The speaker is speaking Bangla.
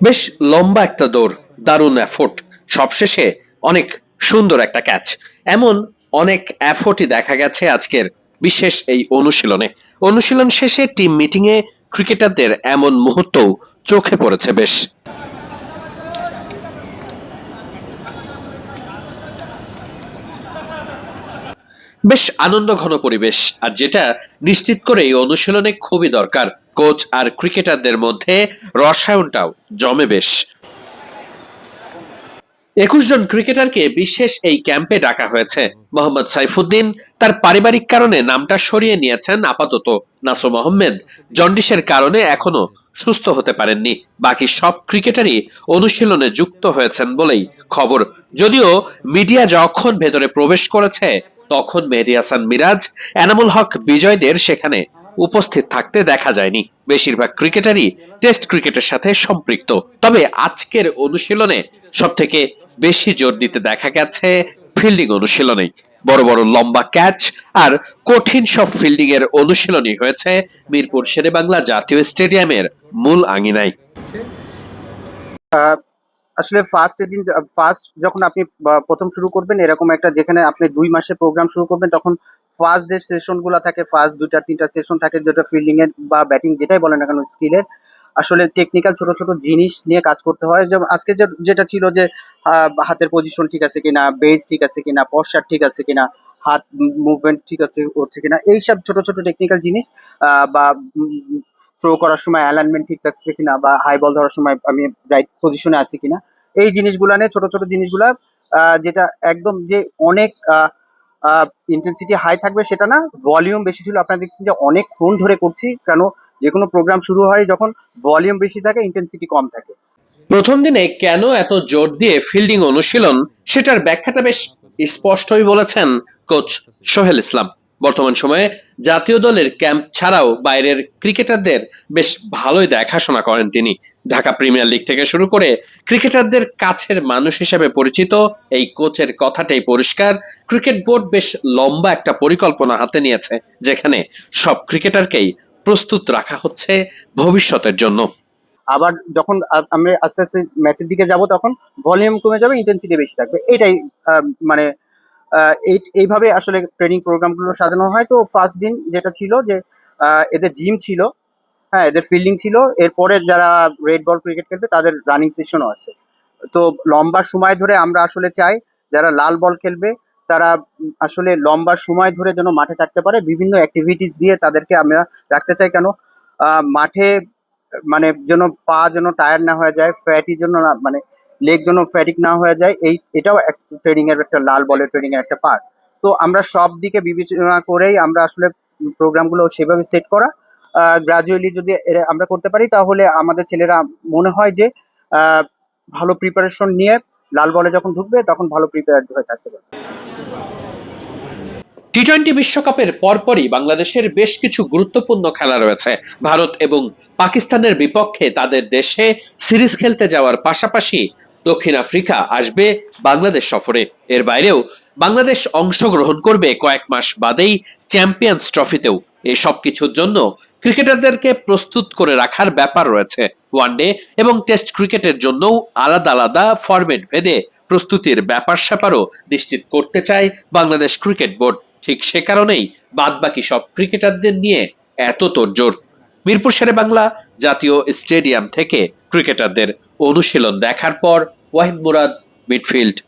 বেশ লম্বা একটা দৌড়, দারুণ এফোর্ট সবশেষে অনেক সুন্দর একটা ক্যাচ এমন অনেক এফোর্টই দেখা গেছে আজকের বিশেষ এই অনুশীলনে। অনুশীলন শেষে টিম মিটিংয়ে ক্রিকেটারদের এমন মুহূর্তও চোখে পড়েছে বেশ। বেশ আনন্দ ঘন পরিবেশ। আর যেটা নিশ্চিত করে এই অনুশীলনে খুবই দরকার। কোচ আর ক্রিকেটারদের মধ্যে রসায়নটাও জমে বেশ। একুশ জন ক্রিকেটারকে বিশেষ এই ক্যাম্পে ডাকা হয়েছে। মোহাম্মদ সাইফুদ্দিন তার পারিবারিক কারণে নামটা সরিয়ে নিয়েছেন আপাতত। নাসুম আহমেদ জন্ডিসের কারণে এখনও সুস্থ হতে পারেননি। বাকি সব ক্রিকেটারই অনুশীলনে যুক্ত হয়েছেন বলেই খবর। যদিও মিডিয়া যখন ভেতরে প্রবেশ করেছে তখন মেহেদি হাসান মিরাজ, এনামুল হক বিজয়দের সেখানে উপস্থিত থাকতে দেখা যায়নি। বেশিরভাগ ক্রিকেটারই টেস্ট ক্রিকেটের সাথে সম্পৃক্ত। তবে আজকের অনুশীলনে সব থেকে বেশি জোর দিতে দেখা গেছে ফিল্ডিং অনুশীলনে বড় বড় লম্বা ক্যাচ আর কঠিন সব ফিল্ডিং এর অনুশীলনই হয়েছে মিরপুর শেরেবাংলা জাতীয় স্টেডিয়ামের মূল আঙিনায়। আসলে ফার্স্ট দিন ফার্স্ট যখন আপনি প্রথম শুরু করবেন, এরকম একটা যেখানে আপনি দুই মাসে প্রোগ্রাম শুরু করবেন, তখন ফার্স্ট যে সেশনগুলো থাকে ফার্স্ট দুইটা, তিনটা সেশন থাকে, যেটা ফিল্ডিং এর বা ব্যাটিং যেটাই বলেন না কেন স্কিলের আসলে টেকনিক্যাল ছোট ছোট জিনিস নিয়ে কাজ করতে হয়। যেমন আজকে যেটা ছিল যে হাতের পজিশন ঠিক আছে কিনা বেস ঠিক আছে কিনা পশ্চার ঠিক আছে কিনা, হাত মুভমেন্ট ঠিক আছে, হচ্ছে কিনা, এইসব ছোট ছোট টেকনিক্যাল জিনিস বা থ্রো করার সময় অ্যালাইনমেন্ট ঠিক থাকছে কিনা বা হাই বল ধরার সময় আমি রাইট পজিশনে আছি কিনা, এই জিনিসগুলা নিয়ে ছোট ছোট জিনিসগুলা যেটা একদম যে অনেক ইন্টেন্সিটি হাই থাকবে সেটা না ভলিউম বেশি ছিল। আপনারা দেখছেন যে অনেকক্ষণ ধরে করছি, কেন? যে কোনো প্রোগ্রাম শুরু হয় যখন ভলিউম বেশি থাকে ইন্টেন্সিটি কম থাকে। প্রথম দিনে কেন এত জোর দিয়ে ফিল্ডিং অনুশীলন, সেটার ব্যাখ্যাটা বেশ স্পষ্টই বলেছেন কোচ সোহেল ইসলাম। বর্তমান সময়ে জাতীয় দলের ক্যাম্প ছাড়াও বাইরের ক্রিকেটারদের বেশ ভালোই দেখাশোনা করেন তিনি। ঢাকা প্রিমিয়ার লিগ থেকে শুরু করে ক্রিকেটারদের কাছের মানুষ হিসেবে পরিচিত এই কোচের কথাটাই পরিষ্কার। ক্রিকেট বোর্ড বেশ লম্বা একটা পরিকল্পনা হাতে নিয়েছে, যেখানে সব ক্রিকেটারকেই প্রস্তুত রাখা হচ্ছে ভবিষ্যতের জন্য। আবার যখন আমরা আস্তে আস্তে ম্যাচের দিকে যাব তখন ভলিউম কমে যাবে, ইন্টেন্সিটি বেশি থাকবে। এটাই মানে এইভাবে আসলে ট্রেনিং প্রোগ্রামগুলো সাজানো হয়। তো ফার্স্ট দিন যেটা ছিল যে এদের জিম ছিল হ্যাঁ এদের ফিল্ডিং ছিল। এরপরে যারা রেড বল ক্রিকেট খেলবে, তাদের রানিং সেশনও আছে। তো লম্বা সময় ধরে আমরা আসলে চাই, যারা লাল বল খেলবে, তারা আসলে লম্বা সময় ধরে যেন মাঠে থাকতে পারে। বিভিন্ন অ্যাক্টিভিটিস দিয়ে তাদেরকে আমরা রাখতে চাই। কেন? মাঠে মানে যেন পা যেন টায়ার না হয়ে যায় ফ্যাটি জন্য না মানে লেগ যেন ফ্যাটিক না হয়ে যায়, এই, এটাও ট্রেনিং এর একটা লাল বলের ট্রেনিং এর একটা পার্ট তো আমরা সব দিকে বিবেচনা করেই আমরা আসলে প্রোগ্রামগুলো সেভাবে সেট করা। গ্রাজুয়ালি যদি আমরা করতে পারি, তাহলে আমাদের ছেলেরা মনে হয় যে ভালো প্রিপারেশন নিয়ে লাল বলে যখন ঢুকবে, তখন ভালো প্রিপেয়ার্ড হয়ে থাকতে পারবে। টি টোয়েন্টি বিশ্বকাপের পরপরই বাংলাদেশের বেশ কিছু গুরুত্বপূর্ণ খেলা রয়েছে। ভারত এবং পাকিস্তানের বিপক্ষে তাদের দেশে সিরিজ খেলতে যাওয়ার পাশাপাশি দক্ষিণ আফ্রিকা আসবে বাংলাদেশ সফরে। এর বাইরেও বাংলাদেশ অংশগ্রহণ করবে কয়েক মাস বাদেই চ্যাম্পিয়ন্স ট্রফিতেও। এই সব কিছুর জন্য ক্রিকেটারদেরকে প্রস্তুত করে রাখার ব্যাপার রয়েছে ওয়ানডে এবং টেস্ট ক্রিকেটের জন্যও আলাদা আলাদা ফরম্যাট ভেদে প্রস্তুতির ব্যাপার স্যাপারও নিশ্চিত করতে চায় বাংলাদেশ ক্রিকেট বোর্ড। ঠিক সে কারণেই বাদবাকি সব ক্রিকেটারদের নিয়ে এত তোড়জোড়। মিরপুর শেরে বাংলা জাতীয় স্টেডিয়াম থেকে ক্রিকেটারদের অনুশীলন দেখার পর ওয়াহিদ মুরাদ মিডফিল্ড